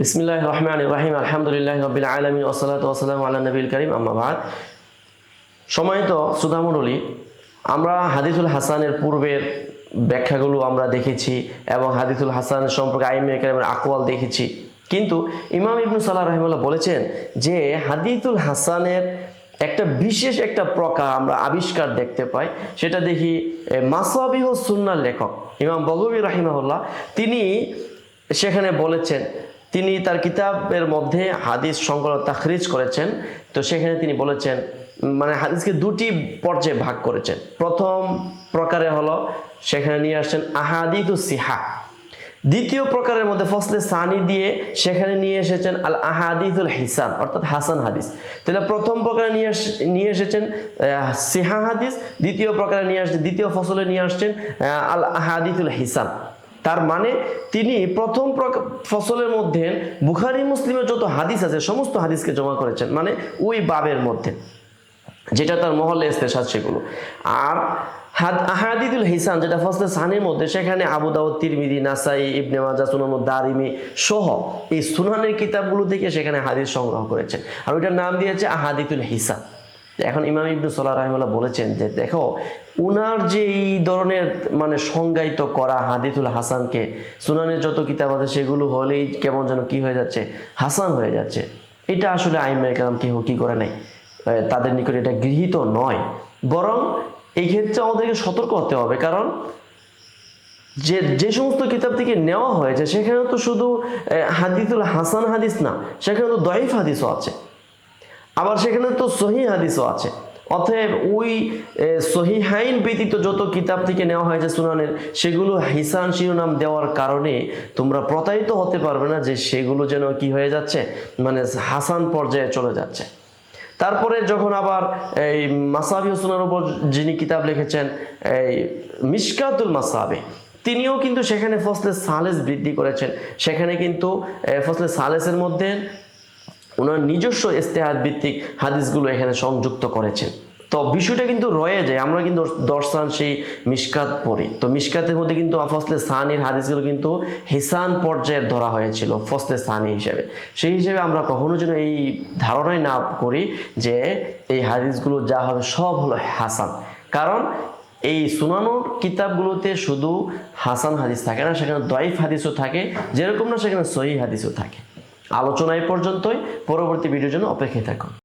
বিসমিল্লাহ রহমান রাহিম আলহামদুলিল্লাহ রবিল আলমিন ওসালাত ওসালাম আল্লাহ নবীল করিম আম্মাবাদ সময়ত সুধামণ্ডলী আমরা হাদিসুল হাসানের পূর্বের ব্যাখ্যাগুলো আমরা দেখেছি এবং হাদিসুল হাসান সম্পর্কে আইমে কেরামের আকওয়াল দেখেছি। কিন্তু ইমাম ইবনু সাল্লাহ রহিমাল্লাহ বলেছেন যে হাদিসুল হাসানের একটা বিশেষ একটা প্রকার আমরা আবিষ্কার দেখতে পাই, সেটা দেখি মাসাবিহ সুন্নার লেখক ইমাম বগবী রাহিমাহুল্লাহ, তিনি সেখানে বলেছেন তিনি তার কিতাবের মধ্যে হাদিস সংকলন তাখরিজ করেছেন। তো সেখানে তিনি বলেছেন মানে হাদিসকে দুটি পর্যায়ে ভাগ করেছেন। প্রথম প্রকারে হলো, সেখানে নিয়ে আসছেন আহাদিদু সিহা। দ্বিতীয় প্রকারের মধ্যে ফসলে সানি দিয়ে সেখানে নিয়ে এসেছেন আল আহাদিদুল হিসান, অর্থাৎ হাসান হাদিস। তাহলে প্রথম প্রকারে নিয়ে নিয়ে এসেছেন সিহা হাদিস, দ্বিতীয় প্রকারে নিয়ে আসছেন, দ্বিতীয় ফসলে নিয়ে আসছেন আল আহাদিদুল হিসান। তার মানে তিনি প্রথম ফসলের মধ্যে বুখারি, মুসলিমের যত হাদিস আছে, সমস্ত হাদিসকে জমা করেছেন মানে ওই বাবের মধ্যে, যেটা তার মহল্লে ইস্তেসাদ সেগুলো। আর হাদ- আহাদিদুল হিসান, যেটা ফসলে সানির মধ্যে, সেখানে আবু দাউদ তিরমিদি নাসাই, ইবনে মাজা দারিমি সহ এই সুনানের কিতাবগুলো থেকে সেখানে হাদিস সংগ্রহ করেছেন। আর ওইটার নাম দিয়েছে আহাদিদুল হিসান। এখন ইমাম ইবনু সাল্লাহ রাহিমাল্লাহ বলেছেন যে দেখো উনার যে এই ধরনের মানে সংজ্ঞায়িত করা হাদিসুল হাসানকে সুনানের যত কিতাব আছে সেগুলো হলেই কেমন যেন কি হয়ে যাচ্ছে? হাসান হয়ে যাচ্ছে। এটা আসলে আইমের কালাম কেউ কি করে নাই? তাদের নিকট এটা গৃহীত নয়। বরং এই ক্ষেত্রে আমাদেরকে সতর্ক হতে হবে। কারণ যে যে সমস্ত কিতাব থেকে নেওয়া হয়েছে সেখানে তো শুধু আহ, হাদিসুল হাসান হাদিস না সেখানে তো দয়ফ হাদিসও আছে। আবার সেখানে তো সহি হাদিসও আছে। অতএব ওই সহিহাইন ব্যতীত যত কিতাব থেকে নেওয়া হয়েছে সুনানের, সেগুলো হিসান শিরোনাম দেওয়ার কারণে তোমরা প্রতারিত হতে পারবে না যে সেগুলো যেন কি হয়ে যাচ্ছে মানে হাসান পর্যায়ে চলে যাচ্ছে। তারপরে যখন আবার এই মাসাবি হোসেনের উপর যিনি কিতাব লিখেছেন, এই মিসকাতুল মাসাবি, তিনিও কিন্তু সেখানে ফসলে সালেস বৃদ্ধি করেছেন। সেখানে কিন্তু ফসলে সালেসের মধ্যে ওনার নিজস্ব ইস্তেহাদ ভিত্তিক হাদিসগুলো এখানে সংযুক্ত করেছেন। তো বিষয়টা কিন্তু রয়ে যায়, আমরা কিন্তু দর্শন সেই মিসকাত পড়ি। তো মিসকাতের মধ্যে কিন্তু ফসলে সানির হাদিসগুলো কিন্তু হিসান পর্যায়ে ধরা হয়েছিল, ফসলে সানি হিসেবে। সেই হিসেবে আমরা কখনো যেন এই ধারণাই না করি যে এই হাদিসগুলো যা হবে সব হলো হাসান। কারণ এই সুনানোর কিতাবগুলোতে শুধু হাসান হাদিস থাকে না, সেখানে দয়ফ হাদিসও থাকে, যেরকম না সেখানে সহি হাদিসও থাকে। আলোচনা এই পর্যন্তই। পরবর্তী ভিডিওর জন্য অপেক্ষায় থাকুন।